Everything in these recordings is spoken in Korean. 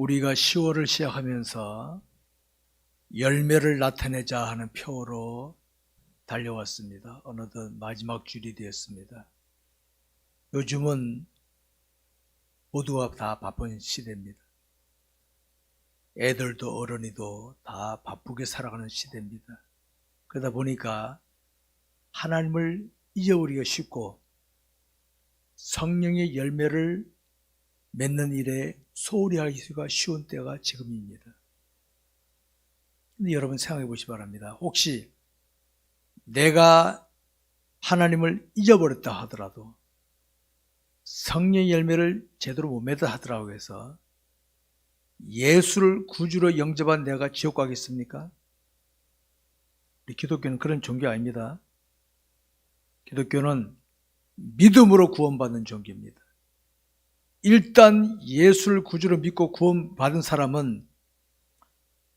우리가 10월을 시작하면서 열매를 나타내자 하는 표로 달려왔습니다. 어느덧 마지막 줄이 되었습니다. 요즘은 모두가 다 바쁜 시대입니다. 애들도 어른이도 다 바쁘게 살아가는 시대입니다. 그러다 보니까 하나님을 잊어버리기가 쉽고 성령의 열매를 맺는 일에 소홀히 하기가 쉬운 때가 지금입니다. 근데 여러분 생각해 보시 기 바랍니다. 혹시 내가 하나님을 잊어버렸다 하더라도 성령의 열매를 제대로 못 맺다 하더라고 해서 예수를 구주로 영접한 내가 지옥 가겠습니까? 우리 기독교는 그런 종교 아닙니다. 기독교는 믿음으로 구원받는 종교입니다. 일단 예수를 구주로 믿고 구원받은 사람은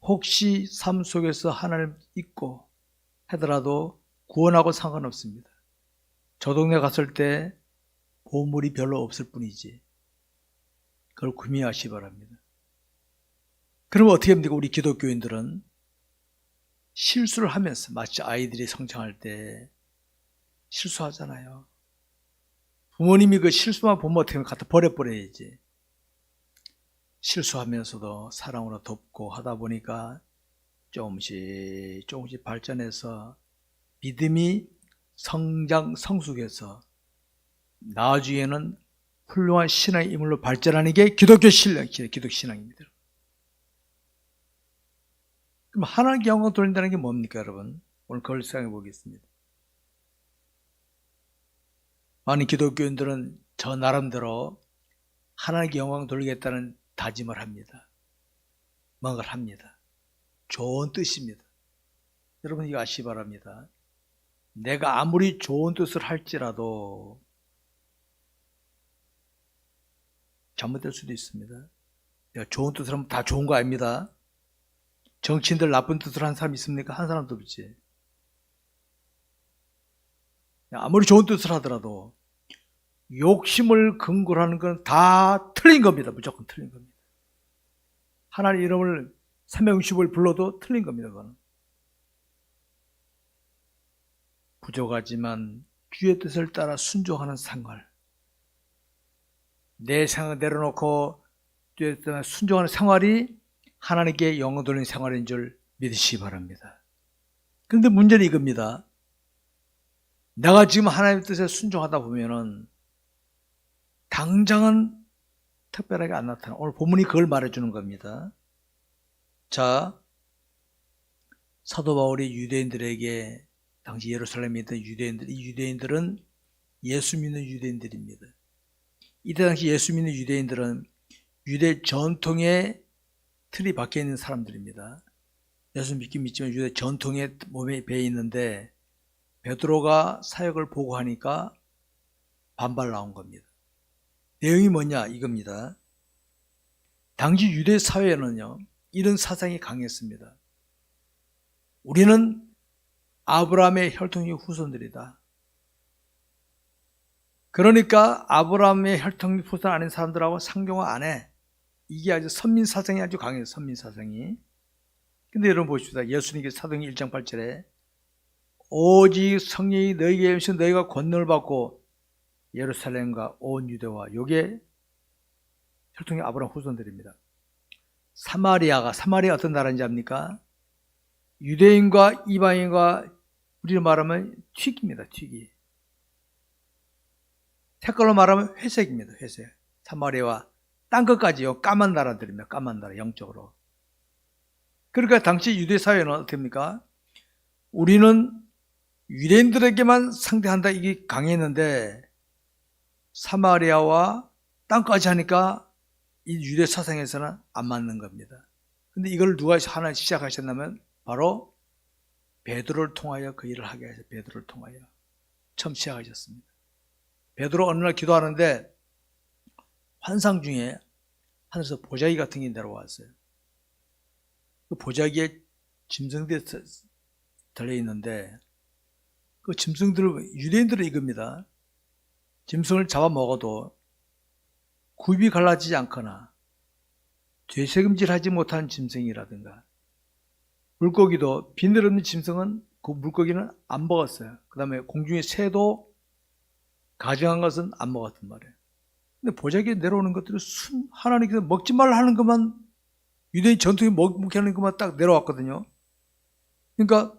혹시 삶 속에서 하나님 잊고 하더라도 구원하고 상관없습니다. 저 동네 갔을 때 보물이 별로 없을 뿐이지. 그걸 구미하시 기 바랍니다. 그럼 어떻게 합니까? 우리 기독교인들은 실수를 하면서 마치 아이들이 성장할 때 실수하잖아요. 부모님이 그 실수만 보면 어떻게 갖다 버려버려야지. 실수하면서도 사랑으로 돕고 하다 보니까 조금씩 조금씩 발전해서 믿음이 성장, 성숙해서 나중에는 훌륭한 신앙의 인물로 발전하는 게 기독교 신앙, 기독 신앙입니다. 그럼 하나님께 영광 돌린다는 게 뭡니까, 여러분? 오늘 그걸 생각해 보겠습니다. 많은 기독교인들은 저 나름대로 하나님께 영광 돌리겠다는 다짐을 합니다. 뭔가를 합니다. 좋은 뜻입니다. 여러분 이거 아시기 바랍니다. 내가 아무리 좋은 뜻을 할지라도 잘못될 수도 있습니다. 내가 좋은 뜻을 하면 다 좋은 거 아닙니다. 정치인들 나쁜 뜻을 한 사람 있습니까? 한 사람도 없지. 아무리 좋은 뜻을 하더라도 욕심을 근거로 하는 건 다 틀린 겁니다. 무조건 틀린 겁니다. 하나님 이름을 360을 불러도 틀린 겁니다. 그거는. 부족하지만 주의 뜻을 따라 순종하는 생활. 내 생각 내려놓고 주의 뜻을 따라 순종하는 생활이 하나님께 영광 돌리는 생활인 줄 믿으시기 바랍니다. 그런데 문제는 이겁니다. 내가 지금 하나님의 뜻에 순종하다 보면은 당장은 특별하게 안 나타나. 오늘 본문이 그걸 말해주는 겁니다. 자, 사도 바울이 유대인들에게 당시 예루살렘에 있던 유대인들, 이 유대인들은 예수 믿는 유대인들입니다. 이때 당시 예수 믿는 유대인들은 유대 전통의 틀이 박혀 있는 사람들입니다. 예수 믿긴 믿지만 유대 전통의 몸에 배어 있는데 베드로가 사역을 보고하니까 반발 나온 겁니다. 내용이 뭐냐 이겁니다. 당시 유대 사회에는요 이런 사상이 강했습니다. 우리는 아브라함의 혈통의 후손들이다. 그러니까 아브라함의 혈통의 후손 아닌 사람들하고 상종을 안 해. 이게 아주 선민 사상이 아주 강해요. 선민 사상이. 근데 여러분 보십시다. 예수님께서 사도행 1장 8절에 오직 성령이 너희에게 임신 너희가 권능을 받고 예루살렘과 온 유대와 요게 혈통의 아브라함 후손들입니다. 사마리아가 사마리아 어떤 나라인지 압니까? 유대인과 이방인과 우리로 말하면 튀기입니다. 튀기. 색깔로 말하면 회색입니다. 회색. 사마리아와 딴 것까지요. 까만 나라들입니다. 까만 나라 영적으로. 그러니까 당시 유대 사회는 어떻습니까? 우리는 유대인들에게만 상대한다 이게 강했는데 사마리아와 땅까지 하니까 이 유대 사상에서는 안 맞는 겁니다. 근데 이걸 누가 하나 시작하셨냐면 바로 베드로를 통하여 그 일을 하게 하셔 베드로를 통하여 처음 시작하셨습니다. 베드로 어느 날 기도하는데 환상 중에 하늘에서 보자기 같은 게 내려왔어요. 그 보자기에 짐승들이 달려 있는데 그 짐승들을 유대인들은 이겁니다. 짐승을 잡아 먹어도 굽이 갈라지지 않거나 되새김질하지 못한 짐승이라든가 물고기도 비늘 없는 짐승은 그 물고기는 안 먹었어요. 그 다음에 공중의 새도 가정한 것은 안 먹었단 말이에요. 근데 보자기에 내려오는 것들이 순 하나님께서 먹지 말라 하는 것만 유대인 전통이 먹, 먹게 하는 것만 딱 내려왔거든요. 그러니까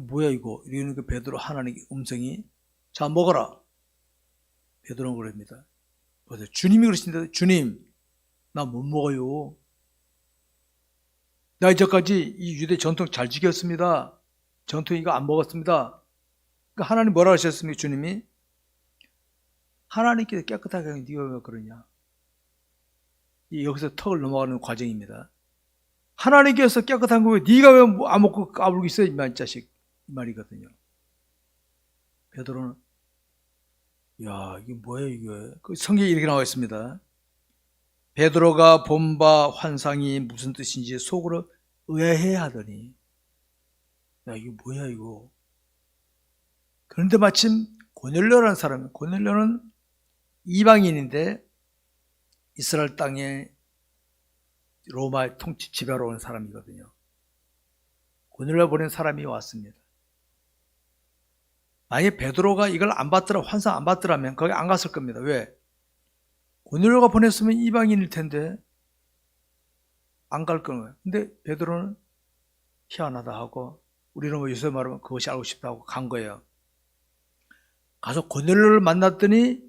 뭐야 이거 이러는 그 베드로 하나님의 음성이 자 먹어라. 베드로는 그럽니다. 보세요. 주님이 그러신데 주님 나 못 먹어요. 나 이제까지 이 유대 전통 잘 지켰습니다. 전통 이거 안 먹었습니다. 그러니까 하나님 뭐라 하셨습니까? 주님이 하나님께서 깨끗하게 네가 왜 그러냐? 이 여기서 턱을 넘어가는 과정입니다. 하나님께서 깨끗한 거왜 네가 왜 안 먹고 까불고 있어 이말 자식 이 말이거든요. 베드로는 야 이게 뭐야 이게 그 성경에 이렇게 나와 있습니다. 베드로가 본바 환상이 무슨 뜻인지 속으로 의아해하더니 야 이게 뭐야 이거 그런데 마침 고넬료라는 사람 고넬료는 이방인인데 이스라엘 땅에 로마 통치 지배로 온 사람이거든요. 고넬료 보낸 사람이 왔습니다. 만약에 베드로가 이걸 안 받더라 환상 안 받더라면 거기 안 갔을 겁니다. 왜? 고넬료가 보냈으면 이방인일 텐데 안 갈 거예요. 근데 베드로는 희한하다 하고 우리는 뭐 요새 말하면 그것이 알고 싶다고 간 거예요. 가서 고넬료를 만났더니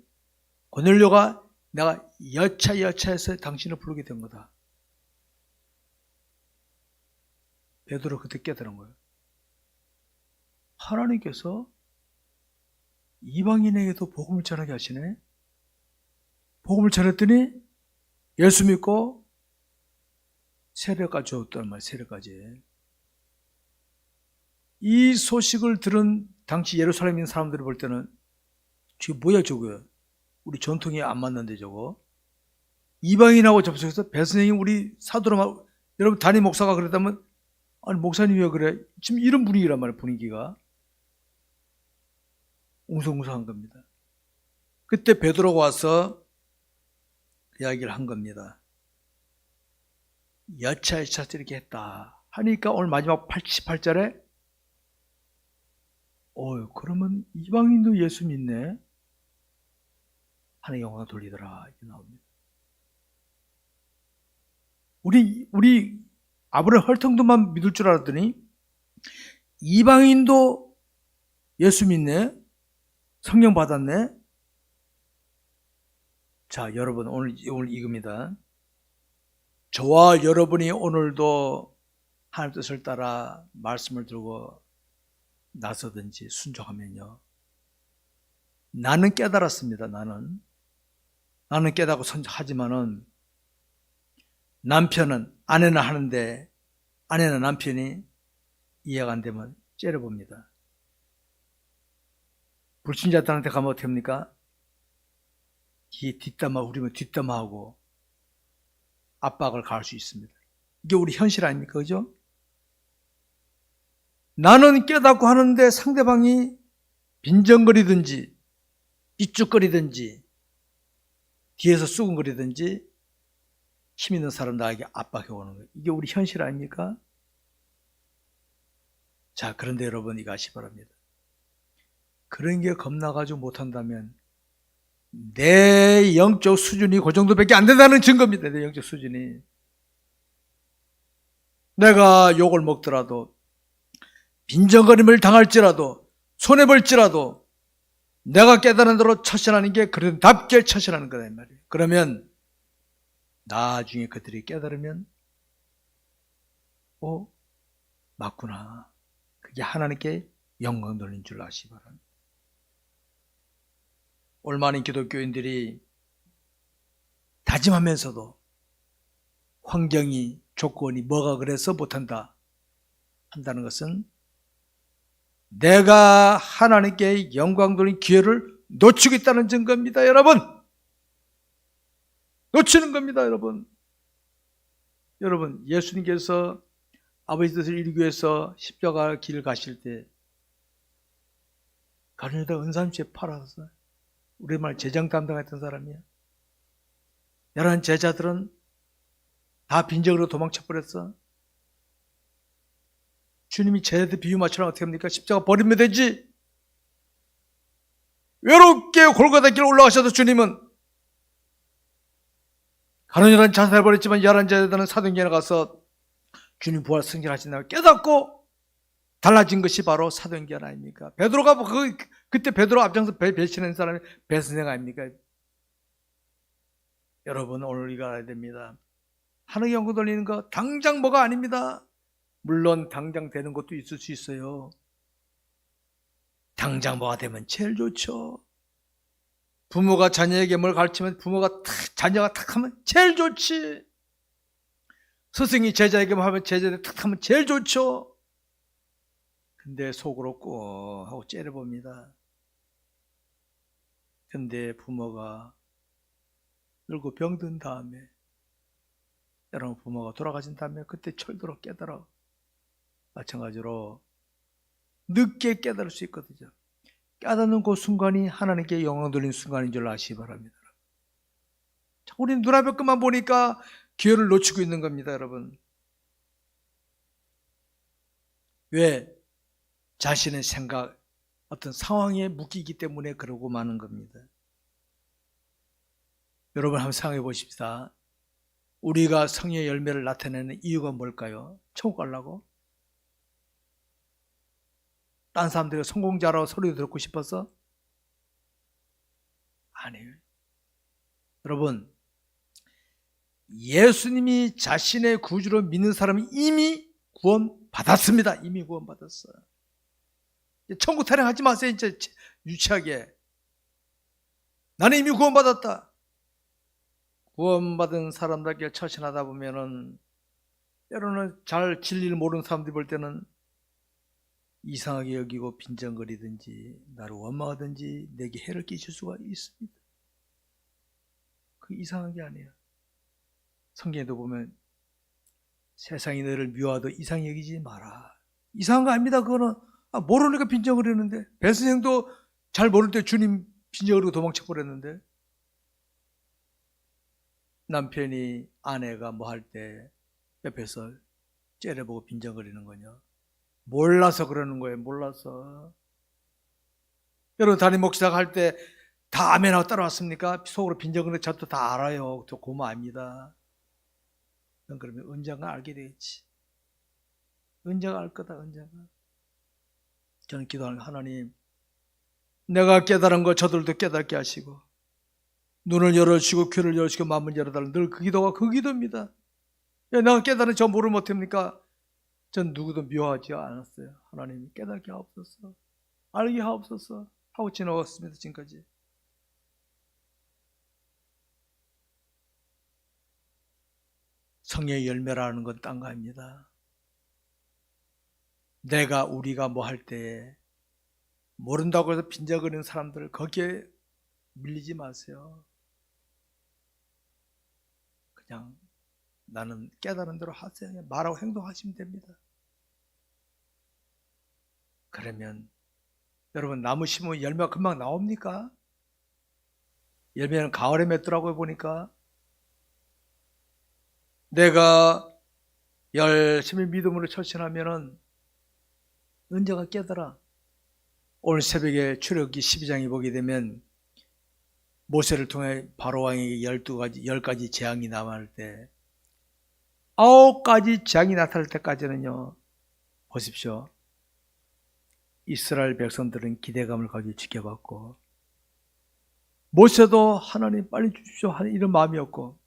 고넬료가 내가 여차 여차해서 당신을 부르게 된 거다. 베드로 그때 깨달은 거예요. 하나님께서 이방인에게도 복음을 전하게 하시네. 복음을 전했더니 예수 믿고 세례까지 줬단 말이에요. 세례까지. 이 소식을 들은 당시 예루살렘에 있는 사람들이 볼 때는 저게 뭐야 저거 우리 전통에 안 맞는데 저거 이방인하고 접속해서 배선생님 우리 사도로 여러분 담임 목사가 그랬다면 아니 목사님 왜 그래 지금 이런 분위기란 말이에요 분위기가 웅성웅성한 겁니다. 그때 베드로가 와서 이야기를 한 겁니다. 여차 여차 이렇게 했다. 하니까 오늘 마지막 88절에 어 그러면 이방인도 예수 믿네. 하는 영광 돌리더라. 이렇게 나옵니다. 우리 우리 아브라함 헐통도만 믿을 줄 알았더니 이방인도 예수 믿네 성령 받았네. 자 여러분 오늘 오늘 이겁니다. 저와 여러분이 오늘도 하나님 뜻을 따라 말씀을 들고 나서든지 순종하면요. 나는 깨달았습니다. 나는 나는 깨닫고 선하지만은 남편은 아내는 하는데 아내는 남편이 이해가 안 되면 째려봅니다. 불신자들한테 가면 어떻게 합니까? 이 뒷담화 우리면 뒷담화하고 압박을 가할 수 있습니다. 이게 우리 현실 아닙니까? 그죠? 나는 깨닫고 하는데 상대방이 빈정거리든지 삐죽거리든지 뒤에서 쑥은거리든지 힘 있는 사람 나에게 압박해 오는 거예요. 이게 우리 현실 아닙니까? 자, 그런데 여러분 이거 아시 바랍니다. 그런 게 겁나가지고 못한다면 내 영적 수준이 그 정도밖에 안 된다는 증거입니다. 내 영적 수준이. 내가 욕을 먹더라도 빈정거림을 당할지라도 손해볼지라도 내가 깨달은 대로 처신하는 게 그런답게 처신하는 거다 이 말이에요. 그러면 나중에 그들이 깨달으면 어 맞구나. 그게 하나님께 영광 돌린 줄 아시 바랍니다. 얼마나 기독교인들이 다짐하면서도 환경이 조건이 뭐가 그래서 못한다 한다는 것은 내가 하나님께 영광 돌린 기회를 놓치고 있다는 증거입니다, 여러분. 놓치는 겁니다, 여러분. 여러분, 예수님께서 아버지 뜻을 이루기 위해서 십자가 길을 가실 때 가르다 은삼시에 팔아서 우리말 재정 담당했던 사람이야. 여러 제자들은 다 빈정으로 도망쳐 버렸어. 주님이 제자들 비유 맞추면 어떻게 합니까? 십자가 버리면 되지. 외롭게 골고다 길 올라가셔도 주님은 가는 여란 자살을 벌였지만 열한 제자들은 사도행전에 가서 주님 부활 승진하신다고 깨닫고 달라진 것이 바로 사도행전 아닙니까? 베드로가 뭐 그, 그때 베드로 앞장서 배, 배신한 사람이 배선생 아닙니까? 여러분 오늘 우리가 알아야 됩니다. 하늘 연구 돌리는 거 당장 뭐가 아닙니다. 물론 당장 되는 것도 있을 수 있어요. 당장 뭐가 되면 제일 좋죠. 부모가 자녀에게 뭘 가르치면 부모가 탁, 자녀가 탁 하면 제일 좋지. 스승이 제자에게 뭐 하면 제자들 탁 하면 제일 좋죠. 근데 속으로 꼭 하고 째려봅니다. 근데 부모가 늙고 병든 다음에 여러분 부모가 돌아가신 다음에 그때 철들어 깨달아. 마찬가지로 늦게 깨달을 수 있거든요. 깨닫는 그 순간이 하나님께 영광 돌린 순간인 줄 아시기 바랍니다. 자, 우리는 눈앞에 것만 보니까 기회를 놓치고 있는 겁니다, 여러분. 왜? 자신의 생각, 어떤 상황에 묶이기 때문에 그러고 마는 겁니다. 여러분 한번 생각해 보십시다. 우리가 성의 열매를 나타내는 이유가 뭘까요? 천국 가려고? 딴 사람들이 성공자라고 소리 듣고 싶어서? 아니에요. 여러분, 예수님이 자신의 구주로 믿는 사람이 이미 구원 받았습니다. 이미 구원 받았어요. 천국 타령하지 마세요. 이제 유치하게. 나는 이미 구원받았다. 구원받은 사람들께 처신하다 보면은 때로는 잘 진리를 모르는 사람들이 볼 때는 이상하게 여기고 빈정거리든지 나를 원망하든지 내게 해를 끼칠 수가 있습니다. 그 이상한 게 아니에요. 성경에도 보면 세상이 너를 미워하도 이상히 여기지 마라. 이상한 거 아닙니다. 그거는 아, 모르니까 빈정거리는데 배선생도 잘 모를 때 주님 빈정거리고 도망쳐 버렸는데 남편이 아내가 뭐 할 때 옆에서 째려보고 빈정거리는 거냐. 몰라서 그러는 거예요. 몰라서. 여러분 담임 목사가 할 때 다 아멘하고 따라왔습니까? 속으로 빈정거리는 저도 다 알아요. 저 고마 압니다. 그러면 언젠가 알게 되겠지. 언젠가 알 거다. 언젠가. 저는 기도하는 하나님 내가 깨달은 거 저들도 깨닫게 하시고 눈을 열어주시고 귀를 열어주시고 마음을 열어달라는 늘그 기도가 그 기도입니다. 야, 내가 깨달은 저 모를 못합니까? 전 누구도 미워하지 않았어요. 하나님 깨닫게 하옵소서. 알게 하옵소서. 하고 지나왔습니다. 지금까지. 성의 열매라는 건 딴거 아닙니다. 내가 우리가 뭐 할 때에 모른다고 해서 빈정거리는 사람들 거기에 밀리지 마세요. 그냥 나는 깨달은 대로 하세요. 말하고 행동하시면 됩니다. 그러면 여러분 나무 심으면 열매가 금방 나옵니까? 열매는 가을에 맺더라고요 보니까 내가 열심히 믿음으로 철신하면은 언제가 깨달아 오늘 새벽에 출애굽기 12장에 보게 되면 모세를 통해 바로 왕에게 12가지 10가지 재앙이 남을 때 아홉 가지 재앙이 나타날 때까지는요. 보십시오. 이스라엘 백성들은 기대감을 가지고 지켜봤고 모세도 하나님 빨리 주십시오 하는 이런 마음이었고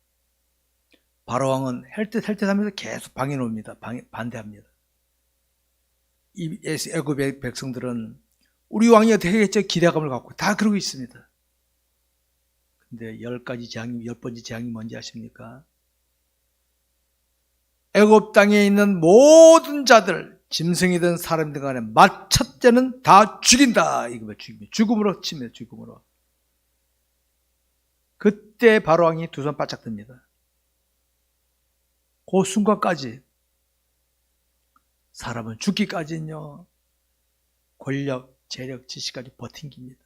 바로왕은 헬듯 헬듯 하면서 계속 방해 놓습니다. 반대합니다. 이 애굽의 백성들은 우리 왕이 어떻게 하겠죠? 기대감을 갖고 다 그러고 있습니다. 근데 열 가지 재앙이, 열 번째 재앙이 뭔지 아십니까? 애굽 땅에 있는 모든 자들, 짐승이든 사람들 간에 마첫째는 다 죽인다. 이거 죽임, 죽음으로 치면 죽음으로. 그때 바로 왕이 두 손 바짝 듭니다. 그 순간까지 사람은 죽기까지는요 권력, 재력, 지식까지 버틴깁니다.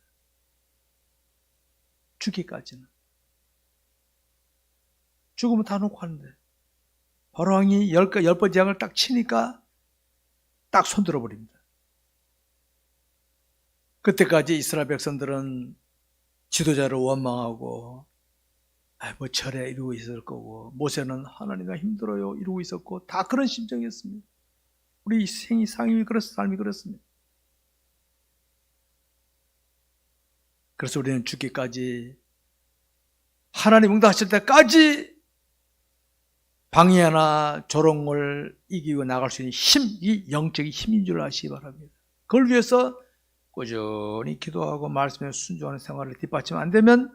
죽기까지는. 죽으면 다 놓고 하는데. 바로왕이 열, 열 번째 양을 딱 치니까 딱 손들어 버립니다. 그때까지 이스라엘 백성들은 지도자를 원망하고 아, 뭐 절에 이러고 있을 거고 모세는 하나님과 힘들어요 이러고 있었고 다 그런 심정이었습니다. 우리 생이 상임이 그렇 삶이 그렇습니다. 그래서 우리는 죽기까지 하나님 응답하실 때까지 방해나 조롱을 이기고 나갈 수 있는 힘, 이 영적인 힘인 줄 아시기 바랍니다. 그걸 위해서 꾸준히 기도하고 말씀에 순종하는 생활을 뒷받침 안 되면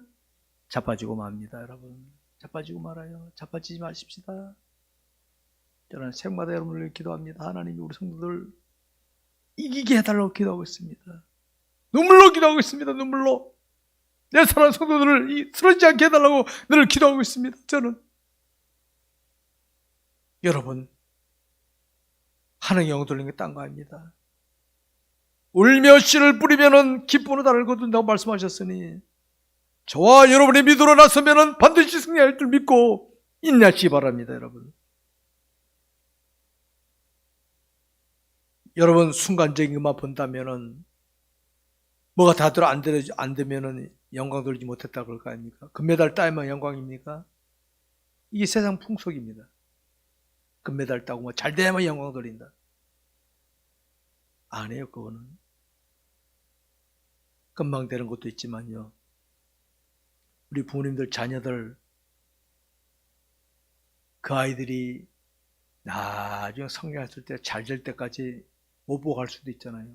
자빠지고 맙니다, 여러분. 자빠지고 말아요. 자빠지지 마십시다. 저는 생마다 여러분을 기도합니다. 하나님이 우리 성도들 이기게 해달라고 기도하고 있습니다. 눈물로 기도하고 있습니다. 눈물로. 내 사랑하는 성도들을 이- 쓰러지지 않게 해달라고 늘 기도하고 있습니다. 저는. 여러분, 하나님의 영을 돌리는 게 딴 거 아닙니다. 울며 씨를 뿌리면은 기쁨으로 달을 거둔다고 말씀하셨으니 저와 여러분이 믿으러 나서면은 반드시 승리할 줄 믿고 인내하시기 바랍니다, 여러분. 여러분 순간적인 것만 본다면은 뭐가 다 들어 안, 되안 되면은 영광 돌리지 못했다 그럴 거 아닙니까? 금메달 따면 영광입니까? 이게 세상 풍속입니다. 금메달 따고 뭐 잘 돼야만 영광 돌린다. 아니에요, 그거는. 금방 되는 것도 있지만요. 우리 부모님들 자녀들 그 아이들이 나중에 성장했을 때 잘 될 때까지 못 보고 갈 수도 있잖아요.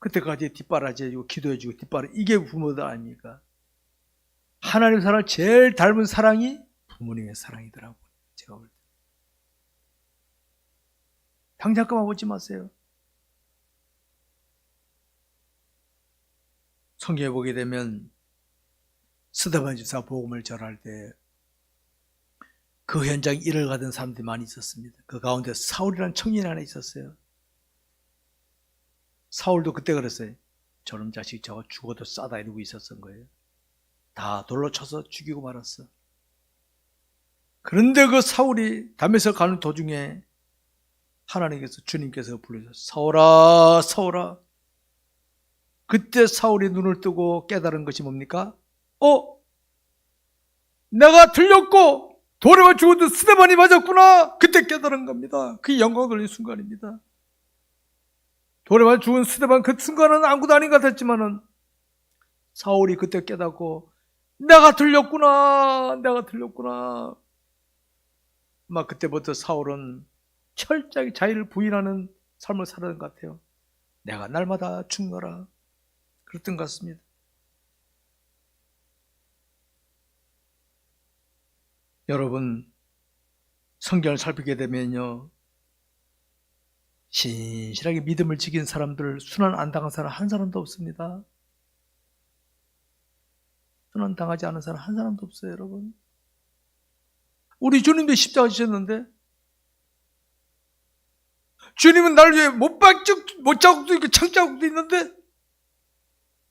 그때까지 뒷바라지해주고 기도해주고 뒷바라 이게 부모들 아닙니까? 하나님 사랑을 제일 닮은 사랑이 부모님의 사랑이더라고요. 제가 볼 때. 당장 그만 보지 마세요. 성경에 보게 되면 스데반 집사 복음을 전할 때 그 현장 일을 가던 사람들이 많이 있었습니다. 그 가운데 사울이라는 청년이 하나 있었어요. 사울도 그때 그랬어요. 저놈 자식 저거 죽어도 싸다 이러고 있었던 거예요. 다 돌로 쳐서 죽이고 말았어. 그런데 그 사울이 담에서 가는 도중에 하나님께서 주님께서 불러서 사울아 사울아 그때 사울이 눈을 뜨고 깨달은 것이 뭡니까? 어? 내가 틀렸고 돌에만 죽어도 스테반이 맞았구나 그때 깨달은 겁니다. 그 영광 돌린 순간입니다. 돌에만 죽은 스테반 그 순간은 아무것도 아닌 것 같았지만은 사울이 그때 깨닫고 내가 틀렸구나 내가 틀렸구나 막 그때부터 사울은 철저하게 자기를 부인하는 삶을 살아는 것 같아요. 내가 날마다 죽노라 그랬던 것 같습니다. 여러분 성경을 살피게 되면요 신실하게 믿음을 지킨 사람들 순환 안 당한 사람 한 사람도 없습니다. 순환 당하지 않은 사람 한 사람도 없어요, 여러분. 우리 주님도 십자가 지셨는데 주님은 날 위해 못박죽 못자국도 있고 창자국도 있는데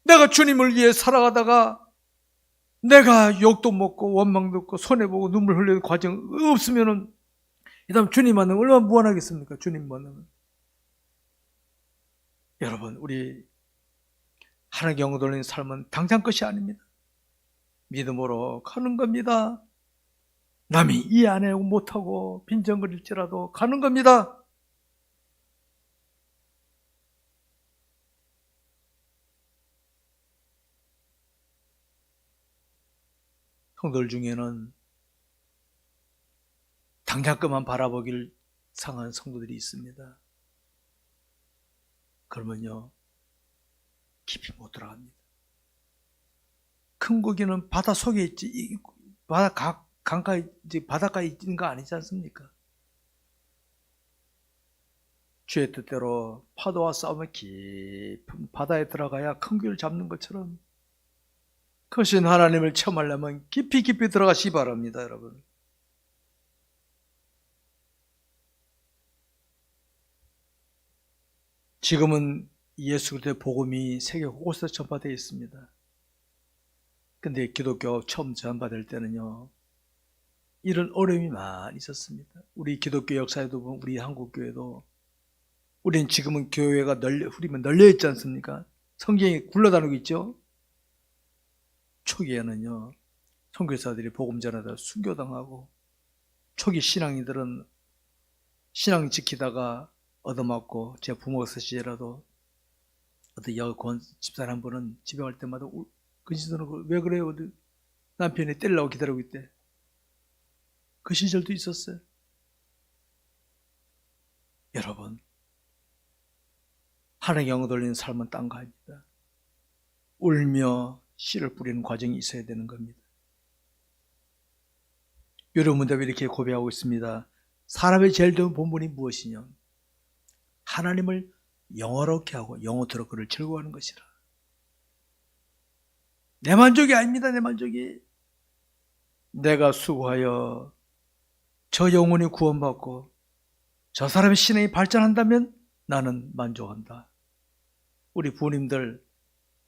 내가 주님을 위해 살아가다가 내가 욕도 먹고 원망도 없고 손해보고 눈물 흘리는 과정 없으면은 이 다음 주님 만나면 얼마나 무한하겠습니까? 주님 만나면. 여러분, 우리 하나님 영어 돌리는 삶은 당장 것이 아닙니다. 믿음으로 가는 겁니다. 남이 이해 안 하고 못하고 빈정거릴지라도 가는 겁니다. 성도들 중에는 당장 것만 바라보길 상한 성도들이 있습니다. 그러면요, 깊이 못 들어갑니다. 큰 고기는 바다 속에 있지, 이 바다 가, 강가에, 이제 바닷가에 있는 거 아니지 않습니까? 주의 뜻대로 파도와 싸우며 깊은 바다에 들어가야 큰 고기를 잡는 것처럼 크신 하나님을 체험하려면 깊이 깊이 들어가시기 바랍니다, 여러분. 지금은 예수 그리스도의 복음이 세계 곳곳에 전파되어 있습니다. 근데 기독교 처음 전파될 때는요. 이런 어려움이 많이 있었습니다. 우리 기독교 역사에도 보면 우리 한국 교회도 우리는 지금은 교회가 널려 우리면 널려 있지 않습니까? 성경이 굴러다니고 있죠. 초기에는요 선교사들이 복음 전하다 순교당하고 초기 신앙인들은 신앙 지키다가 얻어맞고 제 부모가 쓰시더라도 어떤 여권 집사람 한 분은 집에 갈 때마다 울- 근시도는 왜 그래요? 남편이 때리려고 기다리고 있대. 그 시절도 있었어요. 여러분, 하나님 영어 돌리는 삶은 딴 거 아닙니다. 울며 씨를 뿌리는 과정이 있어야 되는 겁니다. 여러분 문답이 이렇게 고백하고 있습니다. 사람의 제일 좋은 본분이 무엇이냐? 하나님을 영어롭게 하고 영어토록 그를 즐거워하는 것이라. 내 만족이 아닙니다. 내 만족이. 내가 수고하여 저 영혼이 구원받고 저 사람의 신앙이 발전한다면 나는 만족한다. 우리 부모님들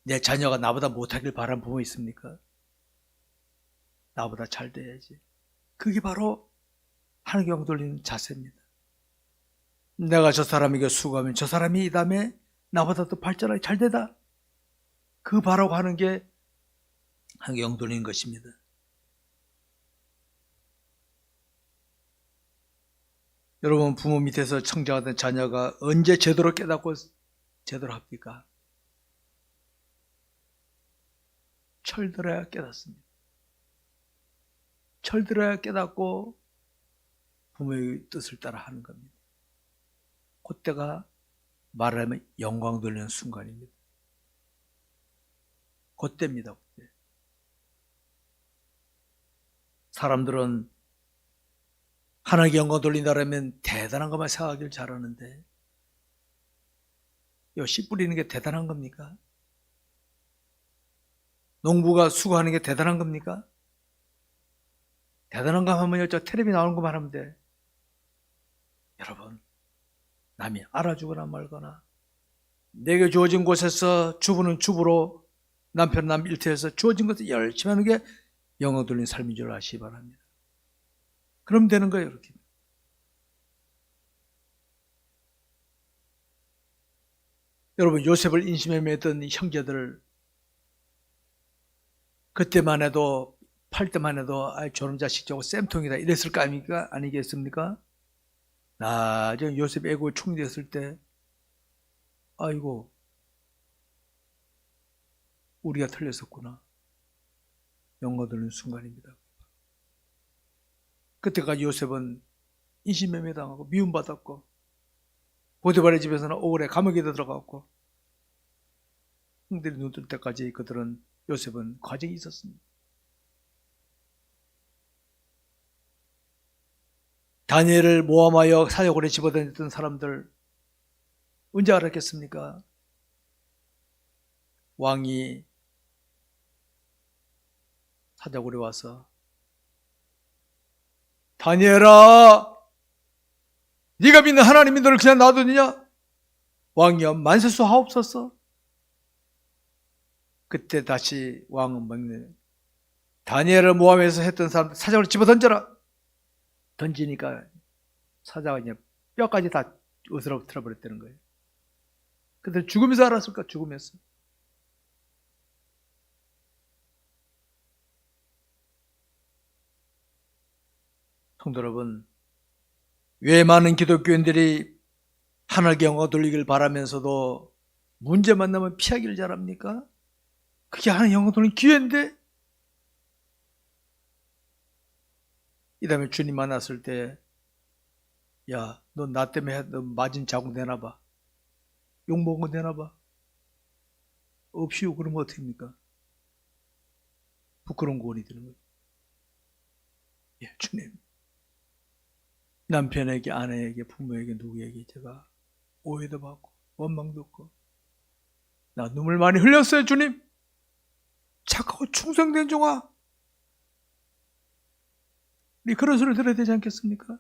내 자녀가 나보다 못하길 바란 부모 있습니까? 나보다 잘 돼야지. 그게 바로 영 돌리는 자세입니다. 내가 저 사람에게 수고하면 저 사람이 이 다음에 나보다 더 발전하게 잘 되다. 그 바라고 하는 게영 돌리는 것입니다. 여러분 부모 밑에서 청정하던 자녀가 언제 제대로 깨닫고 제대로 합니까? 철들어야 깨닫습니다. 철들어야 깨닫고 부모의 뜻을 따라 하는 겁니다. 그때가 말하면 영광 돌리는 순간입니다. 그때입니다. 그때. 사람들은 하나님께 영광 돌린다라면 대단한 것만 생각하길 잘하는데 요 씨 뿌리는 게 대단한 겁니까? 농부가 수고하는 게 대단한 겁니까? 대단한 거 하면요 저 텔레비 나오는 것만 하면 돼 여러분 남이 알아주거나 말거나 내게 주어진 곳에서 주부는 주부로 남편 남 일터에서 주어진 것을 열심히 하는 게 영어 돌린 삶인 줄 아시기 바랍니다 그럼 되는 거예요, 이렇게. 여러분, 요셉을 인심에 이 형제들, 그때만 해도, 팔 때만 해도, 아, 저놈 자식 저거 쌤통이다. 이랬을 거 아닙니까? 아니겠습니까? 나중에 요셉 애고 총리 됐을 때, 아이고, 우리가 틀렸었구나. 영어 듣는 순간입니다. 그때까지 요셉은 인신매매 당하고 미움받았고 보디발의 집에서는 오래 감옥에도 들어갔고 형들이 눈뜰 때까지 그들은 요셉은 과정이 있었습니다. 다니엘을 모함하여 사역으로 집어던졌던 사람들 언제 알았겠습니까? 왕이 사자굴에 와서 다니엘아, 네가 믿는 하나님이 너를 그냥 놔두느냐? 왕이여 만세수 하옵소서. 그때 다시 왕은 먹는 다니엘을 모함해서 했던 사람 사자를 집어 던져라. 던지니까 사자가 이제 뼈까지 다 으스러뜨려 버렸다는 거예요. 그들 죽으면서 알았을까? 죽으면서. 성도 여러분, 왜 많은 기독교인들이 하늘께 영광 돌리길 바라면서도 문제 만 나면 피하기를 잘합니까? 그게 하나님 영광 돌리는 기회인데? 이 다음에 주님 만났을 때, 야, 너 나 때문에 너 맞은 자국 내놔봐. 욕먹은 거 내놔봐. 없이요, 그러면 어떡합니까? 부끄러운 고원이 되는 거예요. 예, 주님. 남편에게, 아내에게, 부모에게, 누구에게 제가 오해도 받고, 원망도 없고, 나 눈물 많이 흘렸어요, 주님. 착하고 충성된 종아. 우리 그런 소리를 들어야 되지 않겠습니까?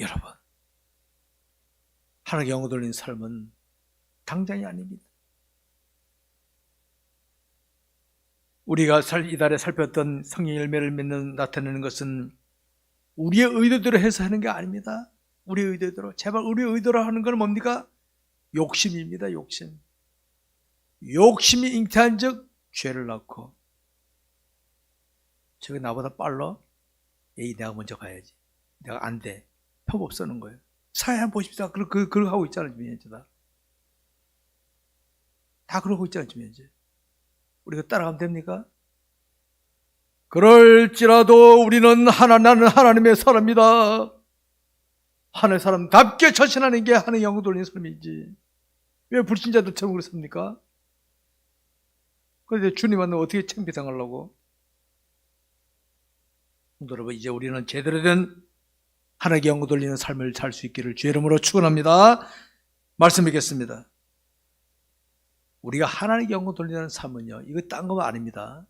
여러분, 하나님 영어 돌린 삶은 당장이 아닙니다. 우리가 살, 이달에 살폈던 성령 열매를 맺는 나타내는 것은 우리의 의도대로 해서 하는 게 아닙니다. 우리의 의도대로. 제발 우리의 의도로 하는 건 뭡니까? 욕심입니다. 욕심. 욕심이 잉태한 적 죄를 낳고 저게 나보다 빨라? 에이 내가 먼저 가야지. 내가 안 돼. 편법 쓰는 거예요. 사회 한번 보십시오. 그, 그, 그걸 하고 있잖아요. 지금 현재 다. 다 그러고 있잖아요. 지금 현재. 우리가 따라가면 됩니까? 그럴지라도 우리는 하나, 나는 하나님의 사람이다. 하나의 사람답게 처신하는 게 하나의 영을 돌리는 삶이지. 왜 불신자들처럼 그렇습니까? 그런데 주님 만나면 어떻게 창피당하려고? 여러분, 이제 우리는 제대로 된 하나님의 영을 돌리는 삶을 살 수 있기를 주의 이름으로 축원합니다. 말씀드리겠습니다. 우리가 하나님의 영을 돌리는 삶은요, 이거 딴 거 아닙니다.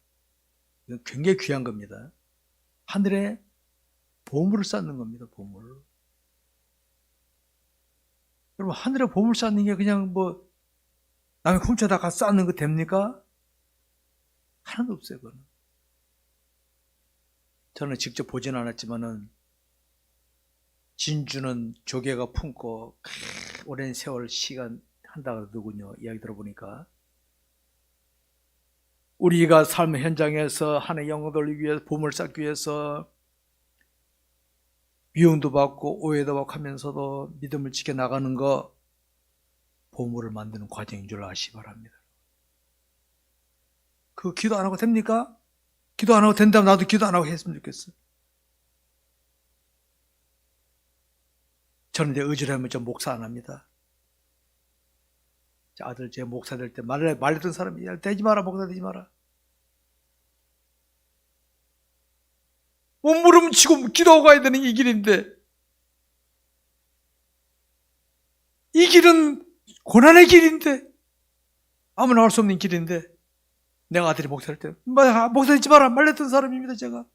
이건 굉장히 귀한 겁니다. 하늘에 보물을 쌓는 겁니다, 보물. 여러분, 하늘에 보물 쌓는 게 그냥 뭐, 남의 훔쳐다가 쌓는 거 됩니까? 하나도 없어요, 그거는. 저는 직접 보진 않았지만은, 진주는 조개가 품고, 크, 오랜 세월 시간 한다고 하더군요. 이야기 들어보니까. 우리가 삶의 현장에서 하나의 영을 돌리기 위해서 보물 쌓기 위해서 미움도 받고 오해도 받고 하면서도 믿음을 지켜나가는 거 보물을 만드는 과정인 줄 아시 기 바랍니다. 그 기도 안 하고 됩니까? 기도 안 하고 된다면 나도 기도 안 하고 했으면 좋겠어. 저는 이제 의지하면 좀 목사 안 합니다. 자, 아들 제 목사 될 때 말을 말했던 사람이 야, 되지 마라 목사 되지 마라. 몸부림치고 기도하고 가야 되는 이 길인데 이 길은 고난의 길인데 아무나 할수 없는 길인데 내가 아들이 목사 될때 목사 되지 마라 말렸던 사람입니다 제가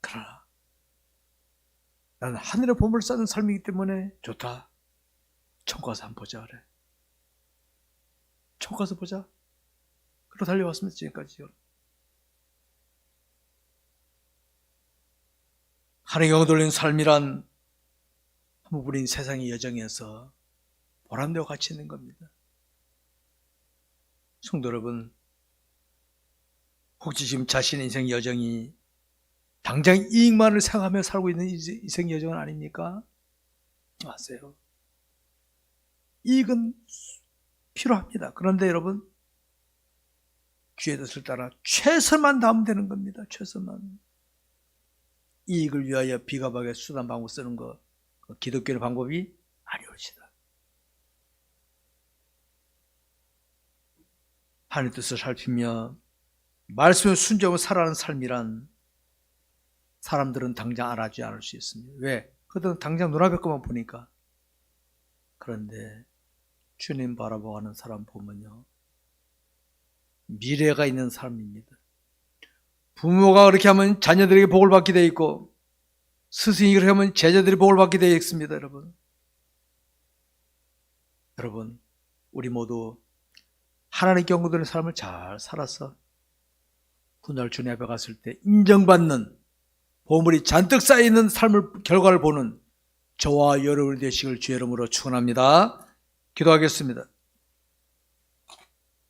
그러나 나는 하늘의 보물 쌓는 삶이기 때문에 좋다 청 가서 한번 보자 그래. 청 가서 보자. 그러 달려왔습니다 지금까지요. 하나님 영을 돌리는 삶이란 한부분인 세상의 여정에서 보람되고 같이 있는 겁니다. 성도 여러분, 혹시 지금 자신의 인생 여정이 당장 이익만을 생각하며 살고 있는 인생 여정은 아닙니까? 아세요? 이익은 필요합니다. 그런데 여러분, 귀의 뜻을 따라 최선만 다하면 되는 겁니다. 최선만. 이익을 위하여 비겁하게 수단 방법 쓰는 거, 그 기독교의 방법이 아니올시다. 하나님 뜻을 살피며 말씀을 순종하고 살아가는 삶이란 사람들은 당장 알아주지 않을 수 있습니다. 왜? 그들은 당장 눈앞에 것만 보니까. 그런데 주님 바라보고 하는 사람 보면요. 미래가 있는 사람입니다. 부모가 그렇게 하면 자녀들에게 복을 받게 되어 있고, 스승이 그렇게 하면 제자들이 복을 받게 되어 있습니다, 여러분. 여러분, 우리 모두 하나님 경고되는 삶을 잘 살아서 훗날 주님 앞에 갔을 때 인정받는 보물이 잔뜩 쌓여있는 삶을, 결과를 보는 저와 여러분이 되시길 주의 이름으로 축원합니다. 기도하겠습니다.